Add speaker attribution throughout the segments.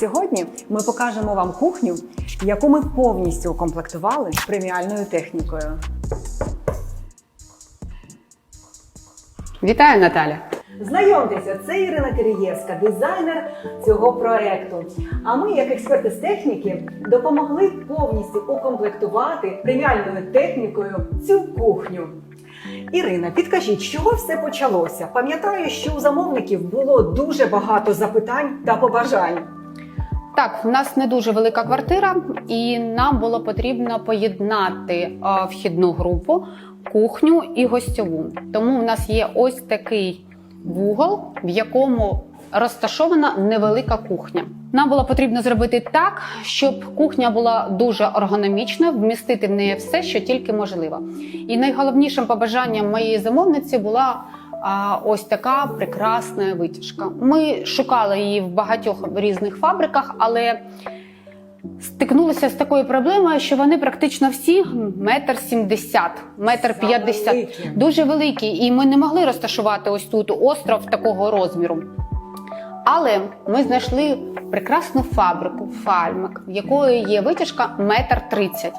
Speaker 1: Сьогодні ми покажемо вам кухню, яку ми повністю укомплектували преміальною технікою.
Speaker 2: Вітаю, Наталя!
Speaker 1: Знайомтеся, це Ірина Кирієвська, дизайнер цього проекту. А ми, як експерти з техніки, допомогли повністю укомплектувати преміальною технікою цю кухню. Ірина, підкажіть, з чого все почалося? Пам'ятаю, що у замовників було дуже багато запитань та побажань.
Speaker 2: Так, в нас не дуже велика квартира, і нам було потрібно поєднати е, вхідну групу, кухню і гостьову. Тому в нас є ось такий вугол, в якому розташована невелика кухня. Нам було потрібно зробити так, щоб кухня була дуже ергономічна, вмістити в неї все, що тільки можливо. І найголовнішим побажанням моєї замовниці була ось така прекрасна витяжка. Ми шукали її в багатьох різних фабриках, але стикнулися з такою проблемою, що вони практично всі метр сімдесят, метр п'ятдесят. Дуже великі, і ми не могли розташувати ось тут остров такого розміру. Але ми знайшли прекрасну фабрику Фальмак, в якої є витяжка метр тридцять.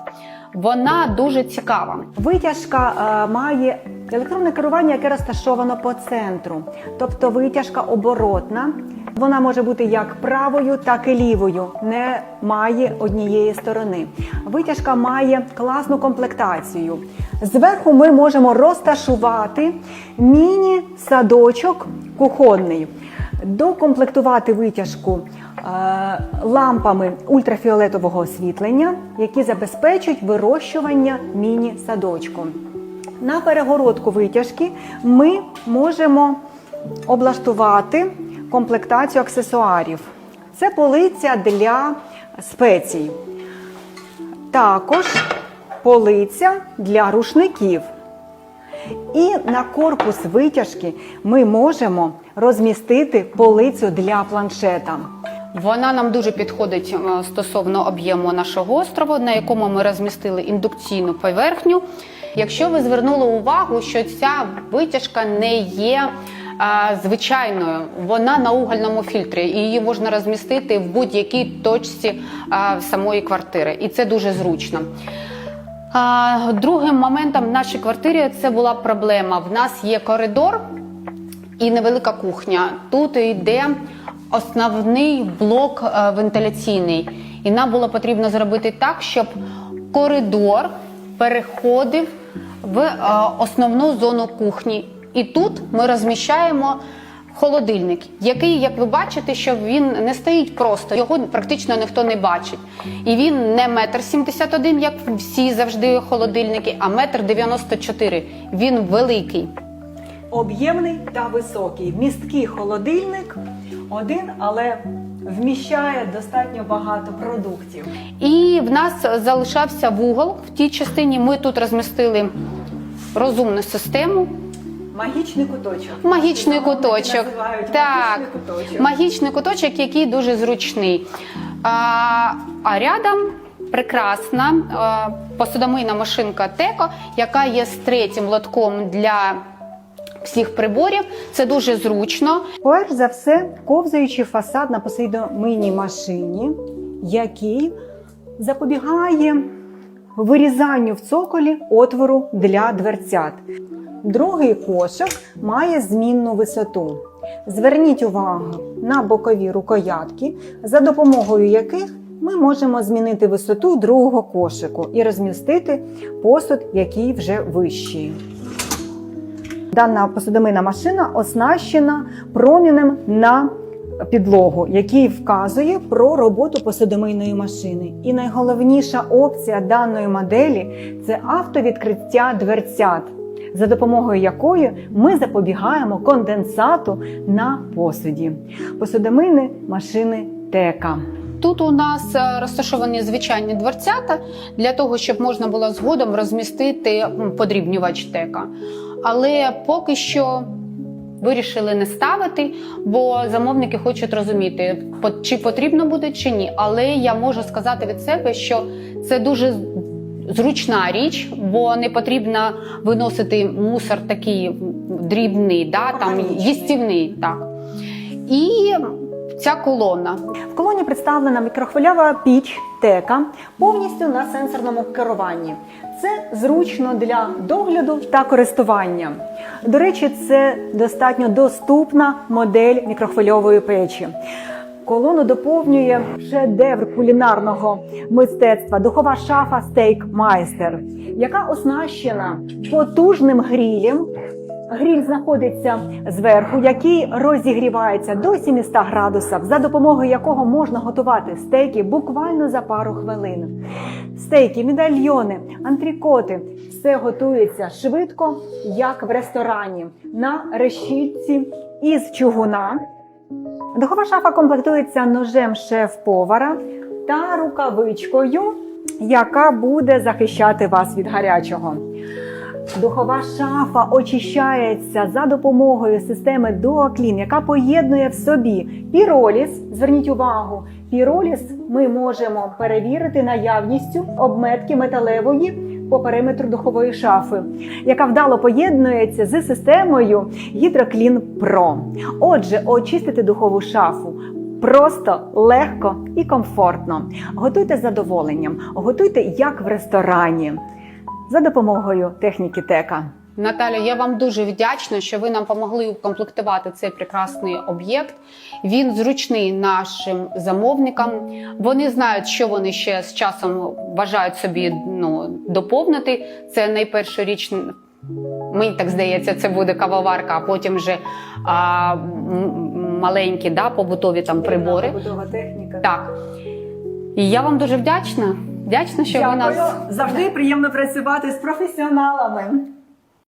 Speaker 2: Вона дуже цікава.
Speaker 1: Витяжка е, має електронне керування, яке розташовано по центру. Тобто витяжка оборотна. Вона може бути як правою, так і лівою, не має однієї сторони. Витяжка має класну комплектацію. Зверху ми можемо розташувати міні-садочок кухонний, докомплектувати витяжку лампами ультрафіолетового освітлення, які забезпечують вирощування міні-садочку. На перегородку витяжки ми можемо облаштувати комплектацію аксесуарів. Це полиця для спецій. Також полиця для рушників. І на корпус витяжки ми можемо розмістити полицю для планшета.
Speaker 2: Вона нам дуже підходить е, стосовно об'єму нашого острову, на якому ми розмістили індукційну поверхню. Якщо ви звернули увагу, що ця витяжка не є е, звичайною, вона на угольному фільтрі, і її можна розмістити в будь-якій точці е, самої квартири, і це дуже зручно. А, Другим моментом в нашій квартирі це була проблема. В нас є коридор і невелика кухня. Тут йде основний блок е, вентиляційний, і нам було потрібно зробити так, щоб коридор переходив в е, основну зону кухні. І тут ми розміщаємо холодильник, який, як ви бачите, що він не стоїть просто, його практично ніхто не бачить. І він не метр сімдесят один, як всі завжди холодильники, а метр дев'яносто чотири. Він великий.
Speaker 1: Об'ємний та високий. Місткий холодильник один, але вміщає достатньо багато продуктів.
Speaker 2: І в нас залишався вугол. В тій частині ми тут розмістили розумну систему.
Speaker 1: Магічний куточок.
Speaker 2: Магічний куточок. Так,
Speaker 1: магічний куточок.
Speaker 2: магічний куточок, який дуже зручний. А, а рядом прекрасна посудомийна машинка Теко, яка є з третім лотком для всіх приборів. Це дуже зручно.
Speaker 1: Перш за все, ковзаючий фасад на посудомийній машині, який запобігає вирізанню в цоколі отвору для дверцят. Другий кошик має змінну висоту. Зверніть увагу на бокові рукоятки, за допомогою яких ми можемо змінити висоту другого кошику і розмістити посуд, який вже вищий. Дана посудомийна машина оснащена промінем на підлогу, який вказує про роботу посудомийної машини. І найголовніша опція даної моделі це автовідкриття дверцят, за допомогою якої ми запобігаємо конденсату на посуді. Посудомийні машини Тека.
Speaker 2: Тут у нас е, розташовані звичайні дверцята для того, щоб можна було згодом розмістити подрібнювач тека. Але поки що вирішили не ставити, бо замовники хочуть розуміти, чи потрібно буде чи ні. Але я можу сказати від себе, що це дуже зручна річ, бо не потрібно виносити мусор такий дрібний, да, там їстівний. Так. І ця колона.
Speaker 1: В колоні представлена мікрохвильова піч тека повністю на сенсорному керуванні. Це зручно для догляду та користування. До речі, це достатньо доступна модель мікрохвильової печі. Колону доповнює шедевр кулінарного мистецтва духова шафа Стейк Майстер, яка оснащена потужним грілем. Гріль знаходиться зверху, який розігрівається до 700 градусів, за допомогою якого можна готувати стейки буквально за пару хвилин. Стейки, медальйони, антрікоти все готується швидко, як в ресторані, на решітці із чугуна. Духова шафа комплектується ножем шеф-повара та рукавичкою, яка буде захищати вас від гарячого. Духова шафа очищається за допомогою системи DuoClean, яка поєднує в собі піроліс. Зверніть увагу, піроліс ми можемо перевірити наявністю обметки металевої по периметру духової шафи, яка вдало поєднується з системою HydroClean Pro. Отже, очистити духову шафу. Просто легко і комфортно. Готуйте з задоволенням, готуйте як в ресторані за допомогою техніки тека.
Speaker 2: Наталя, я вам дуже вдячна, що ви нам допомогли укомплектувати цей прекрасний об'єкт. Він зручний нашим замовникам. Вони знають, що вони ще з часом бажають собі ну, доповнити. Це найпершу річ. Мені так здається, це буде кавоварка, а потім вже а, маленькі да, побутові там прибори.
Speaker 1: Побутова техніка.
Speaker 2: Так. І я вам дуже вдячна. Вдячна, що ви нас
Speaker 1: завжди приємно працювати з професіоналами.